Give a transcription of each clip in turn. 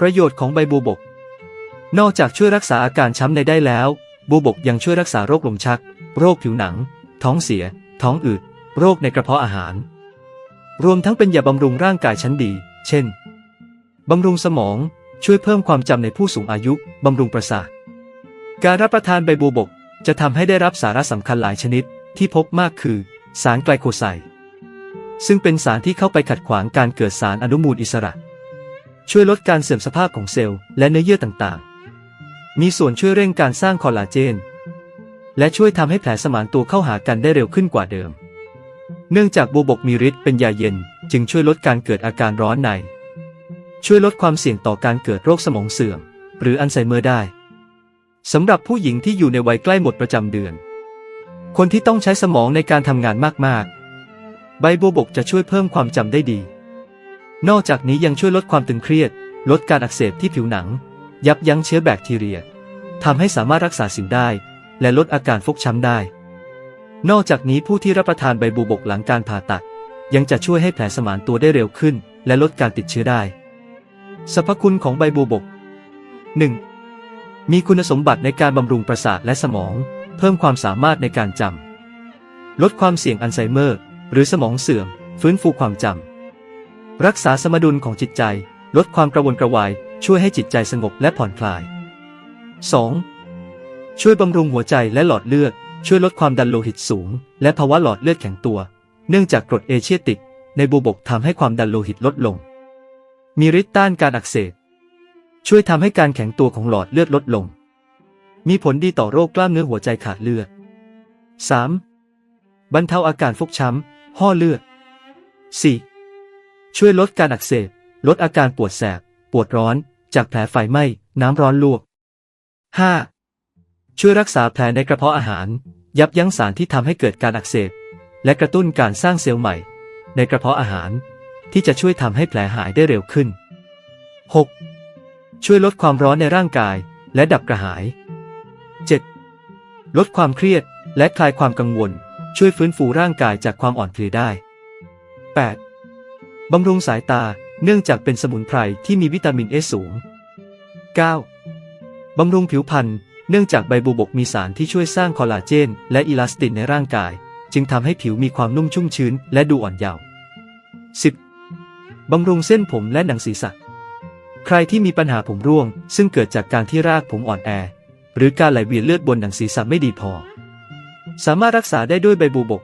ประโยชน์ของใบบัวบก นอกจากช่วยรักษาอาการช้ำในได้แล้ว บัวบกยังช่วยรักษาโรคลมชัก โรคผิวหนัง ท้องเสีย ท้องอืด โรคในกระเพาะอาหาร รวมทั้งเป็นยาบำรุงร่างกายชั้นดี เช่น บำรุงสมอง ช่วยเพิ่มความจำในผู้สูงอายุ บำรุงประสาท การรับประทานใบบัวบกจะทำให้ได้รับสาระสำคัญหลายชนิดที่พบมากคือ สารไกลโคไซด์ซึ่งเป็นสารที่เข้าไปขัดขวางการเกิดสารอนุมูลอิสระ ช่วยลดการเสื่อมสภาพของเซลล์และเนื้อเยื่อต่างๆ มีส่วนช่วยเร่งการสร้างคอลลาเจน และช่วยทำให้แผลสมานตัวเข้าหากันได้เร็วขึ้นกว่าเดิม เนื่องจากบัวบกมีฤทธิ์เป็นยาเย็นจึงช่วยลดการเกิดอาการร้อนใน ช่วยลดความเสี่ยงต่อการเกิดโรคสมองเสื่อม หรืออัลไซเมอร์ได้สำหรับผู้หญิงที่อยู่ในวัยใกล้หมดประจำเดือน คนที่ต้องใช้สมองในการทำงานมากๆ ใบบัวบกจะช่วยเพิ่มความจำได้ดี นอกจากนี้ยังช่วยลดความตึงเครียด ลดการอักเสบที่ผิวหนัง ยับยั้งเชื้อแบคทีเรียทำให้สามารถรักษาสิวได้ และลดอาการฟกช้ำได้ นอกจากนี้ผู้ที่รับประทานใบบัวบกหลังการผ่าตัด ยังจะช่วยให้แผลสมานตัวได้เร็วขึ้น และลดการติดเชื้อได้สรรพคุณของใบบัวบก 1. มีคุณสมบัติในการบำรุงประสาทและสมอง เพิ่มความสามารถในการจำลดความเสี่ยงอัลไซเมอร์ หรือสมองเสื่อม ฟื้นฟูความจำ รักษาสมดุลของจิตใจ ลดความกระวนกระวาย ช่วยให้จิตใจสงบและผ่อนคลาย 2. ช่วยบำรุงหัวใจและหลอดเลือด ช่วยลดความดันโลหิตสูง และภาวะหลอดเลือดแข็งตัว เนื่องจากกรดเอเชียติก ในบัวบกทำให้ความดันโลหิตลดลง มีฤทธิ์ต้านการอักเสบ ช่วยทำให้การแข็งตัวของหลอดเลือดลดลง มีผลดีต่อโรคกล้ามเนื้อหัวใจขาดเลือด 3. บรรเทาอาการฟกช้ำ ห่อเลือด 4. ช่วยลดการอักเสบ ลดอาการปวดแสบ ปวดร้อน จากแผลไฟไหม้ น้ำร้อนลวก 5. ช่วยรักษาแผลในกระเพาะอาหาร ยับยั้งสารที่ทำให้เกิดการอักเสบ และกระตุ้นการสร้างเซลล์ใหม่ ในกระเพาะอาหาร ที่จะช่วยทำให้แผลหายได้เร็วขึ้น 6. ช่วยลดความร้อนในร่างกาย และดับกระหาย 7. ลดความเครียด และคลายความกังวล ช่วยฟื้นฟูร่างกายจากความอ่อนเพลียได้ 8. บำรุงสายตาเนื่องจากเป็นสมุนไพรที่มีวิตามินเอสูง 9. บำรุงผิวพรรณเนื่องจากใบบัวบกมีสารที่ช่วยสร้างคอลลาเจน และอิลาสตินในร่างกาย จึงทำให้ผิวมีความนุ่มชุ่มชื้น และดูอ่อนเยาว์ 10. บำรุงเส้นผมและหนังศีรษะ ใครที่มีปัญหาผมร่วง ซึ่งเกิดจากการที่รากผมอ่อนแอ หรือการไหลเวียนเลือดบนหนังศีรษะไม่ดีพอ สามารถรักษาได้ด้วยใบบัวบก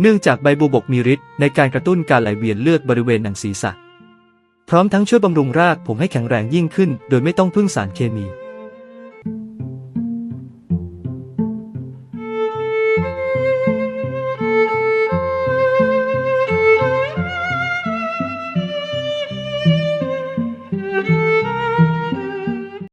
เนื่องจากใบบัวบกมีฤทธิ์ในการกระตุ้นการไหลเวียนเลือดบริเวณหนังศีรษะ พร้อมทั้งช่วยบำรุงรากผมให้แข็งแรงยิ่งขึ้น โดยไม่ต้องพึ่งสารเคมี